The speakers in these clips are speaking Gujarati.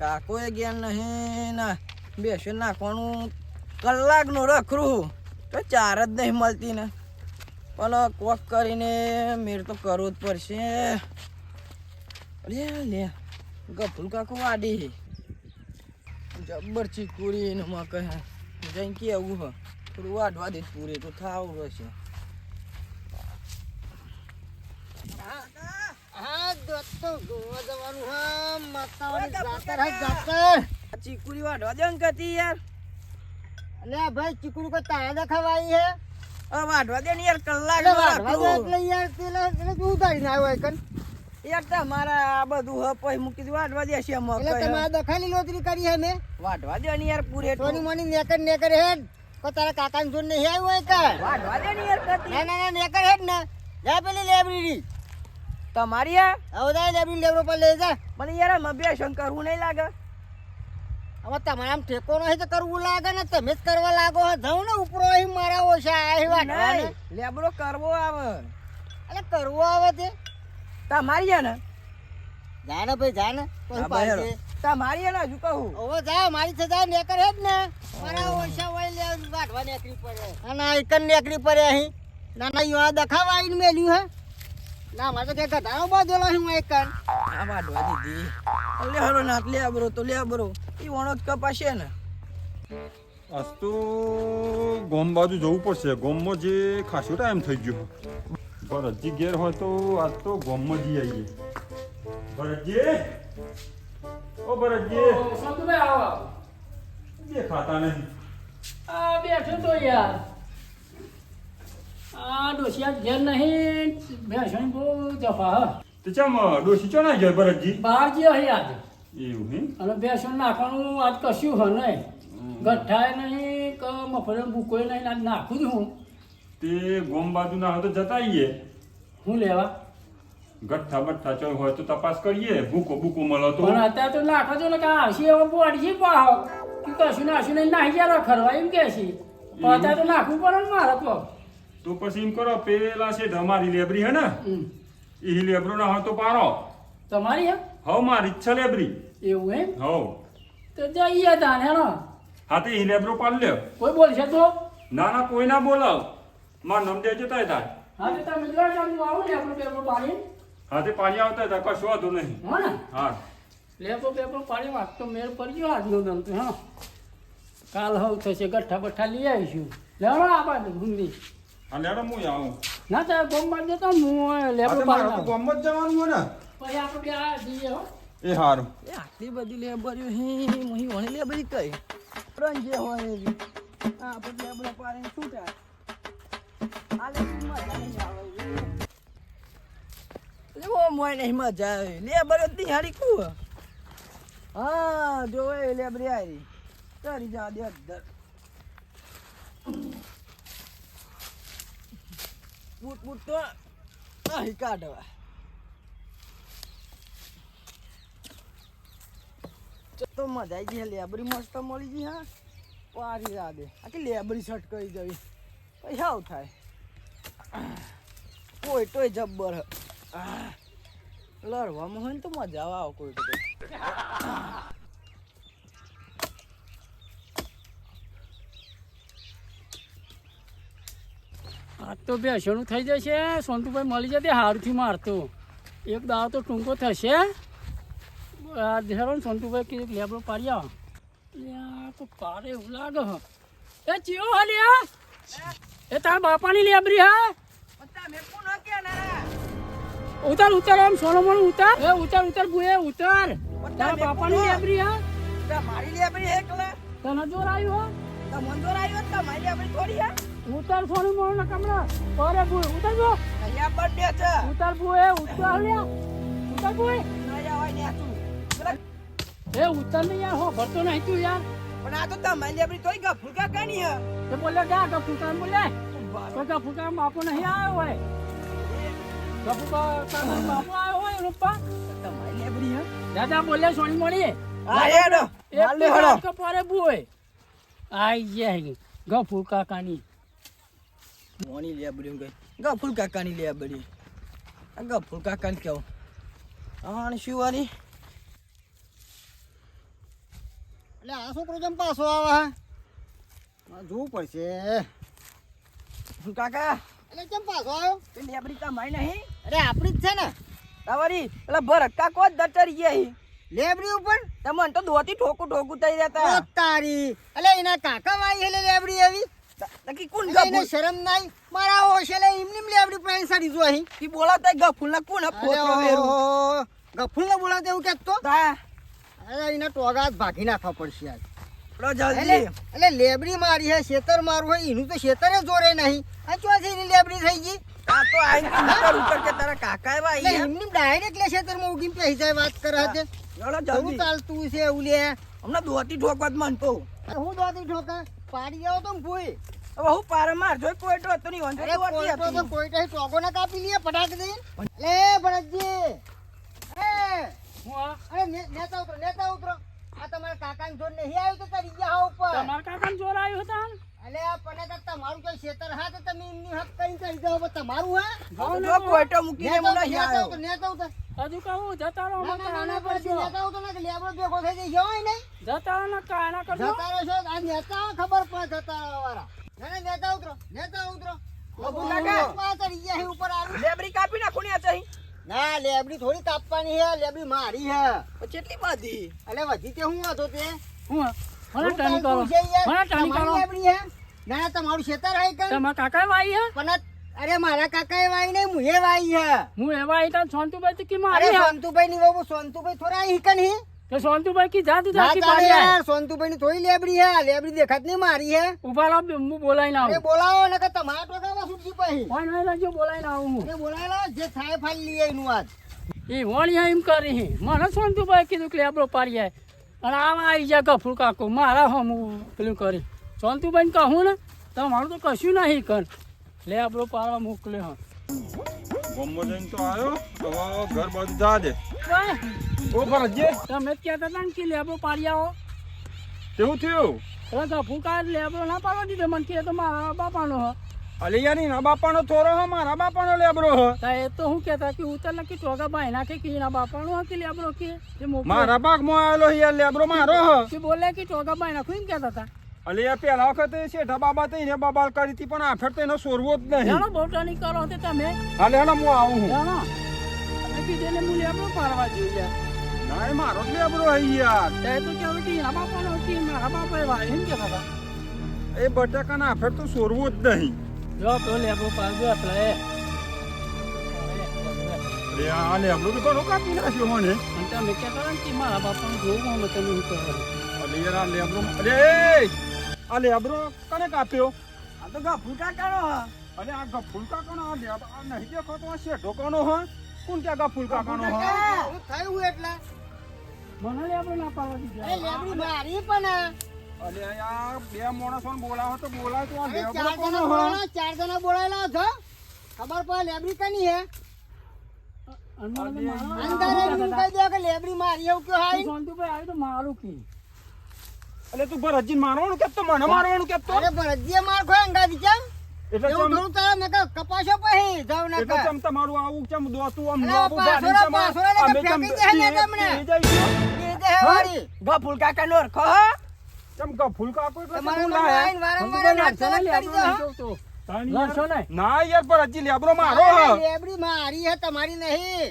કાકોએ જ્ઞાન નહીં, ના બેસી નાખવાનું કલાકનું રખરું, તો ચાર જ નહીં મળતી ને. પણ કોક કરીને મેર તો કરવું જ પડશે. લે લે, ગફુલ કાકો વાડી જબ્બર ચીકુરી ને માં કહે જઈ કેવું હ? થોડું વાઢવા દે, પૂરે તો થાવ રહેશે હા ગોવા જવાનું હા માતાવાળી જાતર હે જાતર ચીકુરી વાઢવા દે ને કતી યાર. અલે ભાઈ ચીકુડી કોઈ તારા દેખાવાઈ હે? હવે વાઢવા દે ને યાર કલાક વાઢવા દે એટલે યાર પેલા એટલે તું ઉતારીને આવ્યો હોય કન. યાર તમારા આ બધું હ પછી મૂકી દીધું વાઢવા દે છે એટલે તમે આ દખાલી લોતરી કરી હે ને? વાઢવા દે ને યાર પૂરે સોની મોની નેકર નેકર હેડ. કો તારા કાકાને જોન નહીં આવ્યો હોય કા? વાઢવા દે ને યાર કતી ના ના ના નેકર હેડ ને. જા પેલી લાઇબ્રેરી તમારી આ? હવે જા લાઇબ્રેરી લેવરો પર લઈ જા. મને યાર બેસન કરવું નહીં લાગે. હવે તમારે આમ ઠેકો નહીં તો કરવું લાગે ને તમે જ કરવા લાગો. હો જાઉં ને ઉપરો અહીં મારા ઓછા આ વાટવા નહીં, લેબડો કરવો આવે. એટલે કરવો આવે તે. તમારી હે ને? જા ને ભાઈ જા ને. કોઈ હા, તમારી હે ને હજુ કહું? હવે જા મારી છે જા નેકર હે જ ને મારા ઓછા હોય લે વાટવા નેકરી પડે ના ના એકન નેકરી પડે અહીં. નાના યુવા દખાવા આવીને મેલ્યું હે. ના મારે તો કે ગધાડો બાંધેલો હું એકન આ વાઢવા દીધી. લે હરો નાખ લેબરો તો લેબરો એ વણો જ કપાશે ને. આજ તો ગોમ બાજુ જવું પડશે. ગોમમાં જે ખાસો ટાઈમ થઈ ગયો. ભરતજી ઘેર હોય તો આજ તો ગોમમાં જઈ આવીએ. ભરતજી! ઓ ભરતજી! સંતુભાઈ આવો. દેખાતા નહીં આ બેઠો તો યાર. આ ડોસિયા ઘેર નહીં ભેસણ બહુ જફા હ. તો ચમ ડોશી ચો ના ઘેર ભરતજી? બહાર ગયો હે આજે. એવું હે? અને ભેસણ નાખવાનું આજ કશું હ નહીં. ગઠ્ઠાય નહીં કે મફળે બુકોય નહીં આજ નાખું જ હું. તે ગોમ બાજુ ના હોય તો જતા હું લેવા? ગઠ્ઠા બઠ્ઠા ચો હોય તો તપાસ કરીએ. ભૂકો ભૂકો મળે તો. પણ અત્યારે તો નાખો છો ને કે આવશે એવો બોડી પાહો. કે કશું નાખ્યું નહીં નાહી ગયા ખરવા એમ કે છે. અત્યારે તો નાખવું પડે ને મારે તો. તો પછી એમ કરો પેલા છે અમારી લેબરી હે ને. એ લેબરો ના હોય તો પારો તમારી હે હવ મારી છે લેબરી. એવું એમ? હવ. તો જઈએ તાને હેનો. હા તે ઈ લેબરો પાડ લ્યો. કોઈ બોલશે તો? ના ના કોઈ ના બોલાવ. માર નામ દેજો તાય તાર. હા તો તમે જો ચાલુ આવો ને આપણે પેપર પાડી હા તે પાણી આવતા હતા કશું વાંધો નહીં. હો ને? હા. લેપો પેપર પાડી વાત તો મેળ પડી ગયો આજનો દમ તો હા કાલ હવ થશે ગઠ્ઠા બઠ્ઠા લઈ આવીશું. લેવા આપણે હા લેડો હું આવું. ના તો ગોમમાં જતો હું હા લેપો તો પાડી જ જવાનું હોય ને? પછી આપણે બે આ જઈએ હો. એ હારું. એ આટલી બધી લેબર્યું હી મોહી વણી લેબરી કઈ? રંજે હોય એવી આ આપણે લેબડા પાડીને છૂટા. આ મજા નહીં આવે. લેવો મોય નહીં મજા આવે લેબર હતી હારી કુ હા જો એ લેબરી આવી ચડી જા દે અંદર. બૂટ તો અહીં કાઢવા. તો મજા આવી ગઈ લેબરી મસ્ત મળી ગઈ, હા. પારી રાદે આખી લેબરી શર્ટ કરી જવી. પછી આવું થાય. કોઈ તોય જબ્બર લડવામાં હોય ને તો મજા આવે કોઈ તો. આજ તો બેસણું થઈ જશે? સોનતુભાઈ મળી જતી હારથી મારતો. એક દાવ તો ટૂંકો થશે. ધેરો સોનતુભાઈ કે લેબડો પાડી આવો. તો પારે એવું લાગે હ. એ ચિયો હા લ્યા. એ તાર બાપાની લેબરી હા? ઉતાર ઉતાર આમ સોનો મોનો ઉતાર. એ ઉતાર ઉતાર બુએ ઉતાર. તારા બાપાની લેબરી હા? તમારી લેબરી એકલા. તને જોર આવ્યું હો? તો મંદોર આવ્યો તો તમારી લેબરી થોડી હા. ઉતાર સોની મોનો ના કમળા? ઓરે બુએ ઉતાર જો અહીંયા બર્થડે છે. ઉતાર એ ઉતાર લ્યા ઉતાર બુએ નયા હોય ને તું. એ ઉત્તર નહીં યાર હો ભરતો નહીં તું યાર. પણ આ તો તમારી લેબરી તોય ગા કા કાની હે. તે બોલે ગા ગા ગફુકા બોલે. તો ગફુકા બાપુ નહીં આવ્યો હોય. ગફુકા તારો બાપુ આવ્યો હોય રૂપા. તમારી લેબરી હે. દાદા બોલે સોની મળી. હા એડો હાલ લે હેડો. તો પરે બુએ આઈ જાય ગફુકા કાની. મોની લેબડી ગઈ ગફુલ કાકાની લેબડી આ ગફુલ કાકાને કેવું અને શું વાળી એટલે આ છોકરો જેમ પાછો આવે? હે જોવું પડશે. કાકા એટલે કેમ પાછો આવ્યો? તે લેબડી તમારી નહીં. અરે આપણી જ છે ને. તમારી એટલે ભરક્કા કોચ દટરી ગયા હી. લેબડી ઉપર. તમને તો ધોતી ઠોકું ઠોકું થઈ જતા તારી. એટલે એના કાકા વાઈ એટલે લેબડી આવી. નક્કી કોણ ગફુલ શરમ નાઈ. મારા હોશ એટલે એમની જ લેબડી પ્રાણ સાડી જો અહીં ઈ બોલાવતા ગફુલ ના કોણ ફોટો વેરું? ગફુલ ને બોલાવતો એવું કેતો તા? અરે એના ટોગા જ ભાગી નાખવા પડશે આજ. લો જલ્દી. એટલે લેબડી મારી હે શેતર મારું હોય એનું તો શેતરે જોરે નહીં. આ ચોથી એની લેબડી થઈ ગઈ? આ તો આઈને કે તારા કાકા એવા આઈ એમની ડાયરેક્ટ લે શેતરમાં ઉગીને પહેરી જાય વાત કરે છે. ચલો જલ્દી. ચાલતું છે હમણાં દોતી ઠોકવા જ મનતો હું. દોતી ઠોકા પાડી જાવ તો ભૂઈ હવે હું પાર માર જો કોઈ તો હતો દોતી કોઈ તો હતી તો ટોગો ના કાપી લીએ ફટાક દઈ લે ભરતજી. એ. હું આ? અરે નેતા ઉતરો નેતા ઉતરો આ તમારા કાકાને જોર નહીં આવ્યું તો તારી ગયા ઉપર. તમારા કાકાને જોર આવ્યો હતા ને? અલે આ પણ તો તમારું કોઈ ક્ષેત્ર હા તો તમે એમની હક કરીને કરી જાઓ પણ તમારું હા? જો કોઈટો મૂકીને મને હું નહીં આવ્યો. નેતા ઉતરો. હજુ કહું જતા રહો ના, અમે ના, ના, કાના ના, નેતા ઉતરો ને લેબડો ભેગો થઈ ગયો હોય નહીં જતા રહો ને કાના કરજો જતા રહેશો આ નેતા ખબર પડે જતા વાળા ના ના નેતા ઉતરો. નેતા ઉતરો બાબુ કાકા. તો હી ઉપર લેબડી કાપી નાખું ને ના લેબડી થોડી કાપવાની હે લેબડી મારી હે એટલી બધી? અલે વધી તે હું હતો તે? હું? મને હું કરો? મને કરો. લેબડી હે ના ના તમારું ખેતર હે તમારા કાકા વાઈ હે પણ અરે મારા કાકા વાઈ નહીં મુએ વાઈ હે હું એવા આઈતા સોનતુભાઈ તો કે અરે મારી હે સોનતુભાઈ ની બાબુ સોનતુભાઈ થોડા હિકન હી તો સોનતુભાઈ કી જાતું જાતી પાડી. યારની થોડી લેબડી હે લેબડી દેખાત નહીં મારી હે. ઊભા રહો હું બોલાઈને અરે આવું બોલાવો ને કે તમારા સુટજી કોઈ નહીં લાગજો બોલાઈને આવું હું. અરે બોલાવો જે થાય ફાલી લઈએ એનું એ વણિયા એમ કરી હે. મને સોંતુભાઈ કીધું કે લેબડો પાડી આય. અને આમાં આવી જાય ગફુર કાકો મારા હમ પેલું કરી. સોનતુભાઈને કહું ને તમારું તો કશું નહીં કર. લેબડો પાડવા મોકલ્યો હા. ગોમમાં જઈને તો આવ્યો હવે ઘર બાજુ જા ઓ ભરતજી તમે જ કહેતા હતા ને કે લેબડો પાડી આવો. કેવું થયું? ગફુર કા લેબડો ના પાડવા દીધો. મને કહે તો મારા બાપાનો હ. અલિયાની ના બાપાનો થોરો હ મારા બાપાનો લેબરો હો. તા એ તો હું કહેતા કે ઉતર કે ટોગા ભાઈ નાખે કે ના બાપાનો હ કે લેબડો કે. મારા ભાગમાં આવેલો યાર લેબરો મારો હો. કે બોલે કે ટોગા ભાઈ નાખું એમ કહેતા હતા. અલિયા પેલા વખતે છે બાબા તઈ ને બાબાલ કરી હતી પણ આ ફેર તો એનો સોરવો જ નહીં. જાણો બોટાની કરો તે તમે. હાલે હાલે હું આવું હું. જાણો. તમે કીધું એટલે આપણો પારવા જોઈએ ના એ મારો જ લેબરો હે યાર. તે તો કહેવું ના બાપા નો કે મારા બાપાએ ભાઈ એમ કે બાબા એ બટાકા ના ફેર તો સોરવો જ નહીં. જો તો લેબડો પાડજો એટલે એ. અરે આ લેબરો તો ઘણો કાપી નાખ્યો મને. તમે કે હતા કે મારા બાપાને જોવું મને તમે હું કરો? અરે યાર લેબરો અરે આ લેબરો કને કાપ્યો? આ તો ગફુર કાકાનો હા. અરે આ ગફુલ કાકાનો આ લેબ આ નહીં દેખો તો આ શેઠો કાનો હો. કોણ ક્યાં ગફુલ કાકાનો હો? થયું એટલે મને લેબરો ના પાડવા દીધા. એ લેબરી મારી પણ અરે યાર બે માણસો બોલાવો તો બોલાવ તો આ લેબરો ચાર કોનો જણા હો? ચાર જણા બોલાયેલા છો? ખબર પડે લેબરી કની હે? કે લેબડી મારી એવું કયો હાઈ ભાઈ આવ્યું તો મારું કી? એટલે તું ભરતજી મારવાનું કેતો મને મારવાનું કેતો અરે ભરતજી માર ખોય અંગાથી કેમ? એટલે ચમ થોડું તારે નકર કપાશો પછી જાવ એટલે ચમ તમારું આવું ચમ દોસ્તું આમ અરે લાંબુ ગાડી ચમ અમે ચમ ફેંકી તમને. પી દે વાળી ગફુર કાકાનો ઓળખો હ? ચમ ગફુલ કાકો એટલે મને બોલાય? વારંવાર નાટક કરી દો, હો. તાની લડશો યાર- નહીં ના યાર ભરતજી લેબરો મારો મારી હે તમારી નહીં.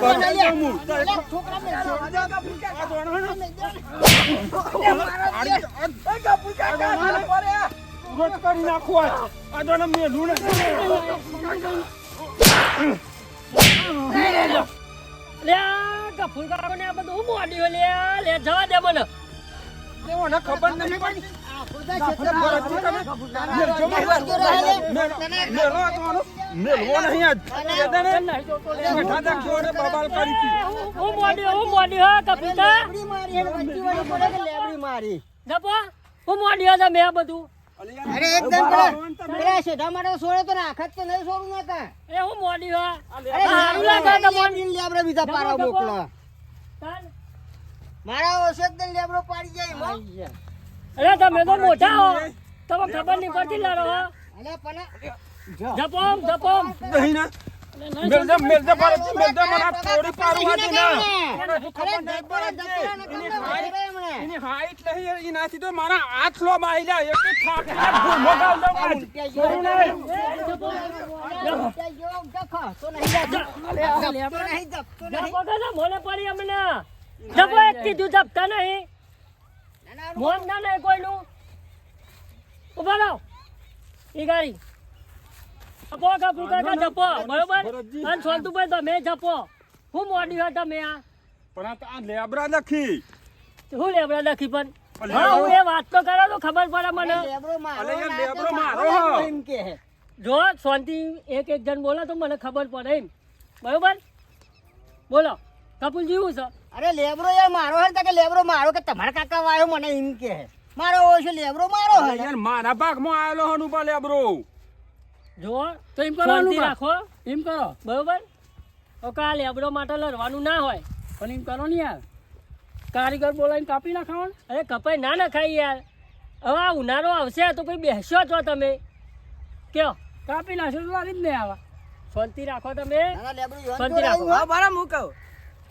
બથાઈ પડ્યા હોય. ભરતજીઓને સમજાવો હો આ. બધું હું હાલો કે બે લે જો દે પછી હોય. ખબર નથી તો પછી હું કોઈનું નહીં સહન કરતો અરે તમારી ડગરીની એસી જ એસી કરી નાખું પછી. ભરતજી સમજાવો તો સમજાઈ દેજો હો અરે એવું આમ થઈ ખબર નહીં પડતી નહીં ના, મારા પરે. રોજ કરી નાખો આ. આ દોણો મેલું ને. લે આ ગફુર કાકો ને આ બધું હું મોડ્યું લે લે જવા દે મને તેઓને ખબર નહીં પડી નહીં નહીં જપો નહીં જાય. અરે તમે તો મોટા હો તમે ખબર નહીં પડતી લારો હો અલે પણ જપોમ જપોમ નહીં ના મેલદે મેલદે પાડે મેલદે મને આ થોડી પાડવા દે ના અરે દબ્બરા દબ્બરા ન કમ ને હમણે. એની હાઈટ નહીં એનાથી તો મારા હાથ લો માં આઈ એક થાક ભૂમો ગાલ નહીં નહીં નહીં. જપો જપો એક કીધું જપતા નહીં. ના, ના, મોન ના નહીં કોઈનું. ઊભા રહો. ઈ ગાડી. જપો કપુ કાકા જપો. બરોબર? અને સોનતુભાઈ તમે જપો. હું મોડી હોય તમે આ. પણ આ તો આ લેબરા લખી. હું લેબડા લખી પણ. હા હું એ વાત તો કરો તો ખબર પડે મને. લેબરો મારો એમ કે. હે. જો શાંતિ એક એક જણ બોલો તો મને ખબર પડે એમ. બરોબર? બોલો. કપૂરજી શું છે? અરે લેબરો યાર મારો હે કે લેબરો મારો કે તમારા કાકા વાયો મને એમ કે હે. મારો ઓછો લેબરો મારો હે યાર મારા ભાગમાં આવેલો હનું પા લેબરો. જો તો એમ કરવાનું રાખો. એમ કરો. બરોબર? તો કા લેબરો માટે લડવાનું ના હોય. પણ એમ કરો ને યાર. કારીગર બોલાવીને કાપી નાખવાનું. અરે કપાઈ ના નખાય યાર. હવે આ ઉનાળો આવશે તો કોઈ બેસ્યો છો તમે. કયો? કાપી નાખશો તો વારી જ નહીં આવા. શાંતિ રાખો તમે. શાંતિ રાખો. હો. હા બરાબર હું કહું.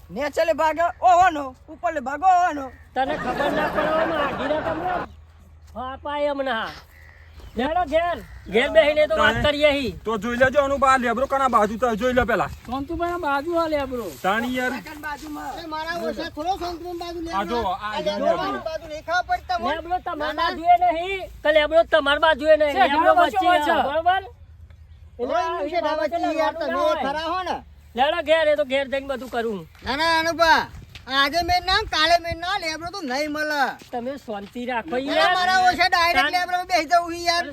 નેચલે ભાગે ઓવાનો ઉપરલે ભાગો ઓવાનો તને ખબર ના પડવામાં આઘીના તમને? હા પાય હમણાં લેડો ઘેર. ઘેર બેહીને તો વાત કરીએ હી. તો જોઈ લેજો અનુ બા લેબરો કના બાજુ તો જોઈ લે પેલા. સોનતુભાઈ બાજુ આ લેબડો. તાણી યાર. અરે મારા ઓછા થોડો સંતરામ બાજુ લેબડો. આ જો, આ બાજુ નહીં ખબર પડતા મને. તમાર તમારી બાજુએ નહીં કે લેબડો તમારી બાજુએ નહીં. લેબડો વચ્ચે છે, બરોબર? એટલે શેઠા બાબતે યાર તમે ખરા હો ને? લેડો ઘેર એ તો ઘેર જઈને બધું કરું. ના ના અનુભા આજે મેં ના કાલે મેં ના લેબરો તો નહીં મળે. તમે શાંતિ રાખો યાર. મારા ઓછે ડાયરેક્ટ લેબરો બેસી જવું યાર.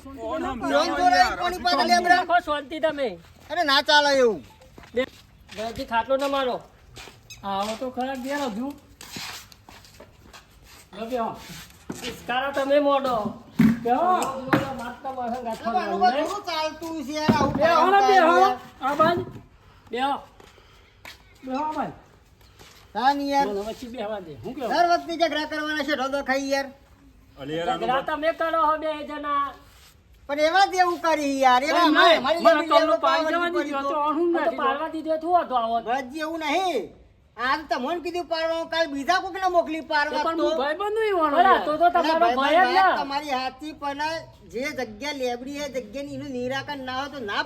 યોન તો કોની પાસે લેબરો રાખો શાંતિ તમે. અરે ના ચાલે એવું. ઘરથી ખાટલો ના મારો. આવો તો ખરા ઘેર હજુ. ઇસ્કારા તમે મોડો અનુભા થોડું ચાલતું છે યાર આવું બેહો આ બાજ બેહો. બેહો આ બાજ યાર. બોલો વચ્ચે બેહવા દે. હું કેવું દર વખતે ઝઘડા કરવાના છે ઢોધો ખાઈ યાર. અલે યાર ઝઘડા તમે કરો હો બે જણા. પણ એવા જ કરી યાર. એવા અમારે- અમારી લેબડી લેબડો પાડવાની પડી તો. આ તો પાડવા દીધો તું હતો આવો. ભરતજી એવું નહીં. આજ તમને કીધું પાડવા કાલ બીજા કોકને મોકલી પાડવા તો. તો તો તમારો ભય જ ના તમારી હાથી પણ જે જગ્યા લેબડી હે જગ્યાની એનું નિરાકરણ ના હોય તો ના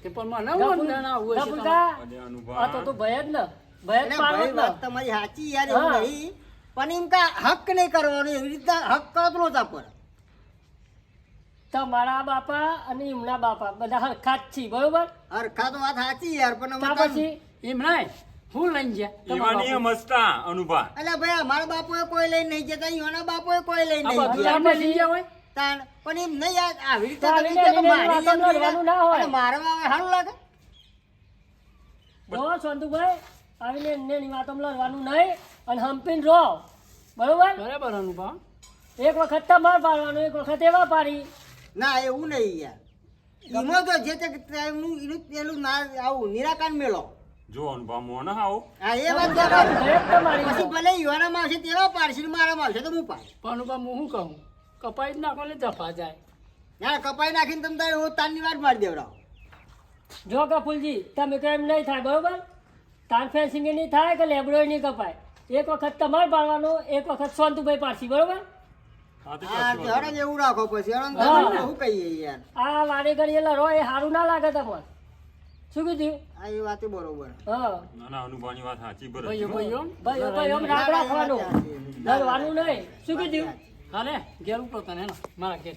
પડાય ના હોય અલે આ તો તો ભય જ ને ભય જ ને. વાત તમારી સાચી યાર એવું નહીં. પણ એમ કા હક નહીં કરવાનો એવી રીતે હક કરો તો પર તમારા બાપા અને એમના બાપા બધા હરખા જ છે બરોબર? હરખા તો વાત સાચી યાર પણ અમે ત્યાર કામ- પછી ઈવાની એ મસ્તા અનુભા એટલે ભાઈ અમારા બાપોએ કોઈ લઈને નહીં જતા ઈઓના બાપોએ કોઈ લઈને નહીં ગયા જવાય. તાણ. પણ એમ નહીં યાર આવી રીતે તો તમે આવીને કહો કે એને મારી ના હોય. મારવા આવે સારું લાગે. જો સંતુભાઈ આવીને એની વાતોમાં લડવાનું નહીં અને હંપીને રહો. બરોબર? બરાબર અનુભવ. એક વખત તમારે પાડવાનું એક વખત એવા પાડી. ના એવું નહીં યાર. એમાં તો જે તે ટાઈમનું એનું પેલું ના આવું નિરાકરણ મેળો. જો અનુભા મોન આવો હા એ વાત તો તમારી પછી ભલે યુવાનામાં આવશે તેવા પાડશે ને મારામાં આવશે તો હું પાડ. પણ હું શું કહું? કપાઈ જ નાખો ને જફા જાય ના કપાઈ નાખીને તમે તારે હું તારની વાત મારી દેવડાવો જો કપૂલજી તમે કહો એમ નહીં થાય બરોબર તાર ફેન્સિંગ નહીં થાય કે લેબડો નહીં કપાય એક વખત તમારે પાડવાનો એક વખત સોનતુભાઈ પાડશી બરોબર તો એવું રાખો પછી હેરાન હા. તમે શું કહીએ યાર આ વારે ઘડીએ લડો એ સારું ના લાગે તમને શું કીધું આ એ વાત બરોબર હા. ના ના અનુભાની વાત સાચી બરાબર ભાઈઓ ભાઈઓ એમ રાગ રાખવાનું લડવાનું નહીં શું કીધું હાલે ઘેર ઉપર તને મારા ઘેર.